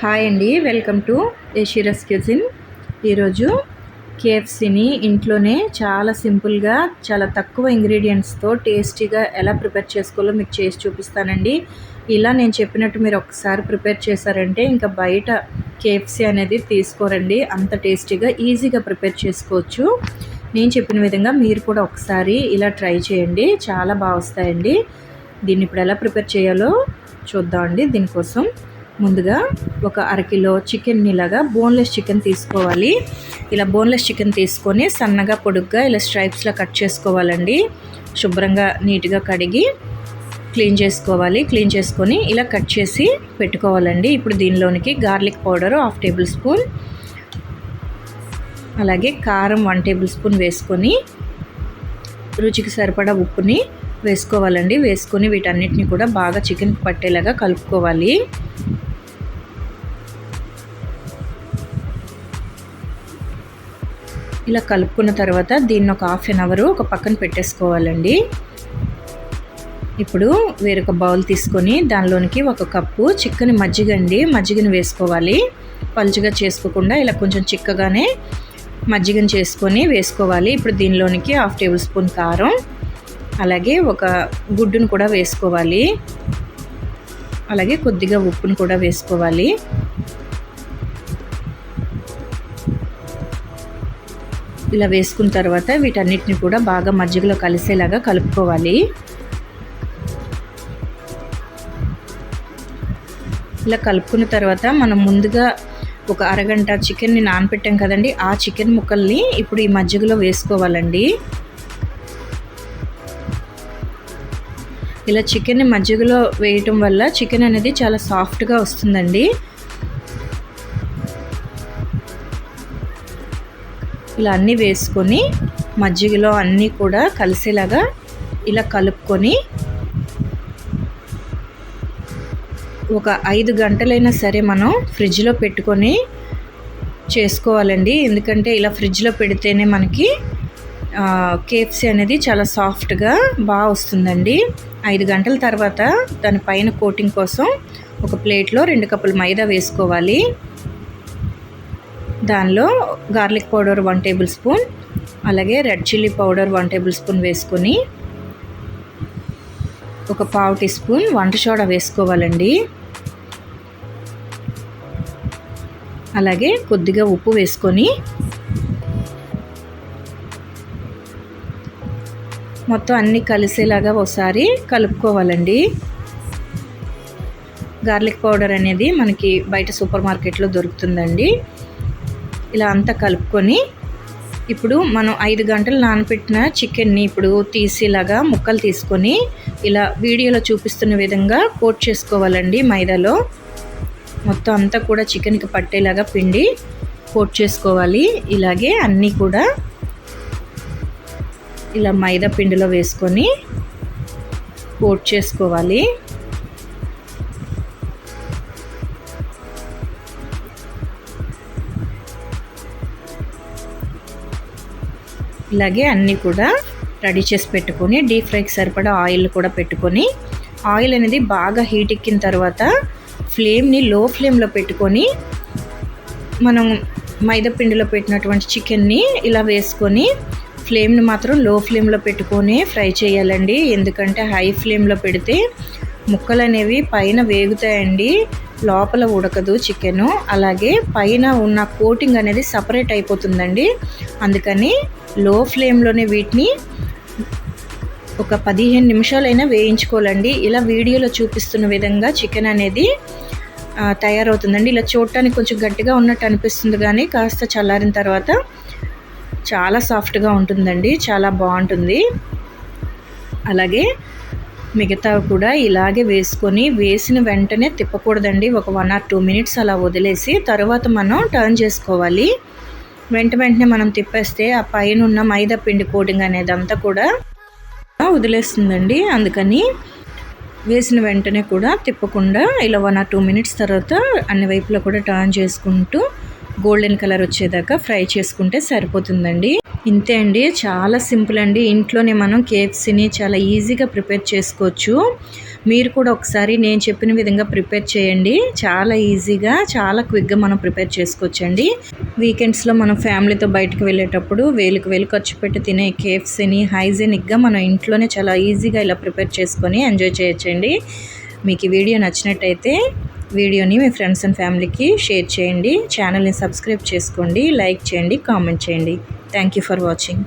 Hi అండి welcome to ఏషిరస్ cuisine ఈరోజు కేఎఫ్సీని ఇంట్లోనే చాలా సింపుల్గా చాలా తక్కువ ఇంగ్రీడియంట్స్తో టేస్టీగా ఎలా ప్రిపేర్ చేసుకోవాలో మీకు చేసి చూపిస్తానండి. ఇలా నేను చెప్పినట్టు మీరు ఒకసారి ప్రిపేర్ చేశారంటే ఇంకా బయట కేఎఫ్సీ అనేది తీసుకోరండి. అంత టేస్టీగా ఈజీగా ప్రిపేర్ చేసుకోవచ్చు. నేను చెప్పిన విధంగా మీరు కూడా ఒకసారి ఇలా ట్రై చేయండి. చాలా బాగా వస్తాయండి. దీన్ని ఇప్పుడు ఎలా ప్రిపేర్ చేయాలో చూద్దామండి. దీనికోసం ముందుగా ఒక అరకిలో చికెన్ ఇలాగా బోన్లెస్ చికెన్ తీసుకోవాలి. ఇలా బోన్లెస్ చికెన్ తీసుకొని సన్నగా పొడుగ్గా ఇలా స్ట్రైప్స్లో కట్ చేసుకోవాలండి. శుభ్రంగా నీట్గా కడిగి క్లీన్ చేసుకోవాలి. క్లీన్ చేసుకొని ఇలా కట్ చేసి పెట్టుకోవాలండి. ఇప్పుడు దీనిలోనికి garlic powder half tablespoon అలాగే కారం వన్ టేబుల్ స్పూన్ వేసుకొని రుచికి సరిపడా ఉప్పుని వేసుకోవాలండి. వేసుకొని వీటన్నిటిని కూడా బాగా చికెన్ పట్టేలాగా కలుపుకోవాలి. ఇలా కలుపుకున్న తర్వాత దీన్ని ఒక హాఫ్ అన్ అవర్ ఒక పక్కన పెట్టేసుకోవాలండి. ఇప్పుడు వేరొక బౌల్ తీసుకొని దానిలోనికి ఒక కప్పు చిక్కని మజ్జిగ అండి. మజ్జిగను వేసుకోవాలి. పలుచగా చేసుకోకుండా ఇలా కొంచెం చిక్కగానే మజ్జిగను చేసుకొని వేసుకోవాలి. ఇప్పుడు దీనిలోనికి హాఫ్ టేబుల్ స్పూన్ కారం అలాగే ఒక గుడ్డును కూడా వేసుకోవాలి. అలాగే కొద్దిగా ఉప్పును కూడా వేసుకోవాలి. ఇలా వేసుకున్న తర్వాత వీటన్నిటిని కూడా బాగా మజ్జిగలో కలిసేలాగా కలుపుకోవాలి. ఇలా కలుపుకున్న తర్వాత మనం ముందుగా ఒక అరగంట చికెన్ని నానపెట్టాం కదండి ఆ చికెన్ ముక్కల్ని ఇప్పుడు ఈ మజ్జిగలో వేసుకోవాలండి. ఇలా చికెన్ని మజ్జిగలో వేయటం వల్ల చికెన్ అనేది చాలా సాఫ్ట్గా వస్తుందండి. ఇలా అన్నీ వేసుకొని మజ్జిగలో అన్నీ కూడా కలిసేలాగా ఇలా కలుపుకొని ఒక ఐదు గంటలైనా సరే మనం ఫ్రిడ్జ్లో పెట్టుకొని చేసుకోవాలండి. ఎందుకంటే ఇలా ఫ్రిడ్జ్లో పెడితేనే మనకి కేఎఫ్సీ అనేది చాలా సాఫ్ట్గా బాగా వస్తుందండి. ఐదు గంటల తర్వాత దానిపైన కోటింగ్ కోసం ఒక ప్లేట్లో రెండు కప్పులు మైదా వేసుకోవాలి. దానిలో garlic powder one tablespoon అలాగే red chilli powder one tablespoon వేసుకొని ఒక పావు టీ స్పూన్ వంట సోడా వేసుకోవాలండి. అలాగే కొద్దిగా ఉప్పు వేసుకొని మొత్తం అన్నీ కలిసేలాగా ఒకసారి కలుపుకోవాలండి. గార్లిక్ పౌడర్ అనేది మనకి బయట సూపర్ మార్కెట్లో దొరుకుతుందండి. ఇలా అంతా కలుపుకొని ఇప్పుడు మనం ఐదు గంటలు నానబెట్టిన చికెన్ని ఇప్పుడు తీసేలాగా ముక్కలు తీసుకొని ఇలా వీడియోలో చూపిస్తున్న విధంగా కోట్ చేసుకోవాలండి మైదాలో. మొత్తం అంతా కూడా చికెన్కి పట్టేలాగా పిండి కోట్ చేసుకోవాలి. ఇలాగే అన్నీ కూడా ఇలా మైదా పిండిలో వేసుకొని కోట్ చేసుకోవాలి. ఇలాగే అన్నీ కూడా రెడీ చేసి పెట్టుకొని డీప్ ఫ్రైకి సరిపడా ఆయిల్ కూడా పెట్టుకొని ఆయిల్ అనేది బాగా హీట్ ఎక్కిన తర్వాత ఫ్లేమ్ని లో ఫ్లేమ్లో పెట్టుకొని మనం మైదా పిండిలో పెట్టినటువంటి చికెన్ని ఇలా వేసుకొని ఫ్లేమ్ని మాత్రం లో ఫ్లేమ్లో పెట్టుకొని ఫ్రై చేయాలండి. ఎందుకంటే హై ఫ్లేమ్లో పెడితే ముక్కలు అనేవి పైన వేగుతాయండి లోపల ఉడకదు చికెను. అలాగే పైన ఉన్న కోటింగ్ అనేది సపరేట్ అయిపోతుందండి. అందుకని లో ఫ్లేమ్లోనే వీటిని ఒక పదిహేను నిమిషాలైనా వేయించుకోవాలండి. ఇలా వీడియోలో చూపిస్తున్న విధంగా చికెన్ అనేది తయారవుతుందండి. ఇలా చూడటానికి కొంచెం గట్టిగా ఉన్నట్టు అనిపిస్తుంది కానీ కాస్త చల్లారిన తర్వాత చాలా సాఫ్ట్గా ఉంటుందండి. చాలా బాగుంటుంది. అలాగే మిగతా కూడా ఇలాగే వేసుకొని వేసిన వెంటనే తిప్పకూడదండి. ఒక వన్ ఆర్ టూ మినిట్స్ అలా వదిలేసి తర్వాత మనం టర్న్ చేసుకోవాలి. వెంట వెంటనే మనం తిప్పేస్తే ఆ పైన ఉన్న మైదా పిండి కోటింగ్ అనేది అంతా కూడా వదిలేస్తుందండి. అందుకని వేసిన వెంటనే కూడా తిప్పకుండా ఇలా వన్ ఆర్ టూ మినిట్స్ తర్వాత అన్ని వైపులో కూడా టర్న్ చేసుకుంటూ గోల్డెన్ కలర్ వచ్చేదాకా ఫ్రై చేసుకుంటే సరిపోతుందండి. ఇంతే అండి. చాలా సింపుల్ అండి. ఇంట్లోనే మనం కేఎఫ్సీని చాలా ఈజీగా ప్రిపేర్ చేసుకోవచ్చు. మీరు కూడా ఒకసారి నేను చెప్పిన విధంగా ప్రిపేర్ చేయండి. చాలా ఈజీగా చాలా క్విక్గా మనం ప్రిపేర్ చేసుకోవచ్చండి. వీకెండ్స్లో మనం ఫ్యామిలీతో బయటకు వెళ్ళేటప్పుడు వేలుకు వేలు ఖర్చు పెట్టి తినే కేఫ్స్ని హైజీనిక్గా మనం ఇంట్లోనే చాలా ఈజీగా ఇలా ప్రిపేర్ చేసుకొని ఎంజాయ్ చేయొచ్చండి. మీకు ఈ వీడియో నచ్చినట్టయితే వీడియోని మీ ఫ్రెండ్స్ అండ్ ఫ్యామిలీకి షేర్ చేయండి. ఛానల్ని సబ్స్క్రైబ్ చేసుకోండి లైక్ చేయండి కామెంట్ చేయండి. Thank you for watching.